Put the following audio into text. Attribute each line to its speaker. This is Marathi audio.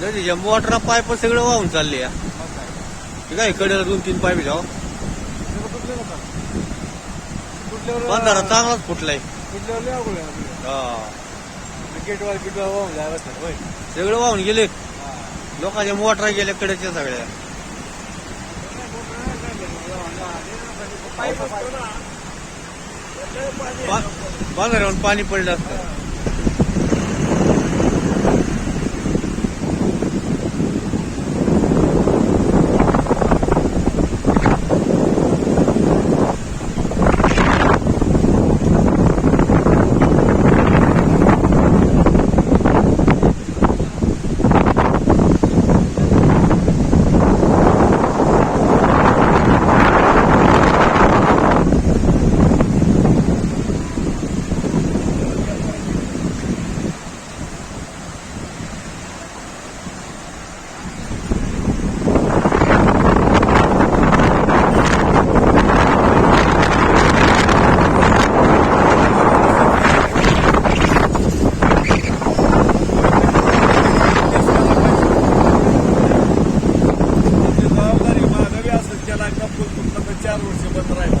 Speaker 1: नदीच्या मोटरा पाईप सगळं वाहून चालले या.
Speaker 2: मग काय
Speaker 1: कडेला दोन तीन पाईप जाऊ
Speaker 2: बांधारा हो?
Speaker 1: बंधारा चांगलाच फुटलाय. हा.
Speaker 2: वाहून
Speaker 1: सगळं वाहून गेले. लोकांच्या मोटरा गेल्या कडेच्या सगळ्या.
Speaker 2: पाईप पाणी पडलं
Speaker 1: असतं. втягиваться в это раньше.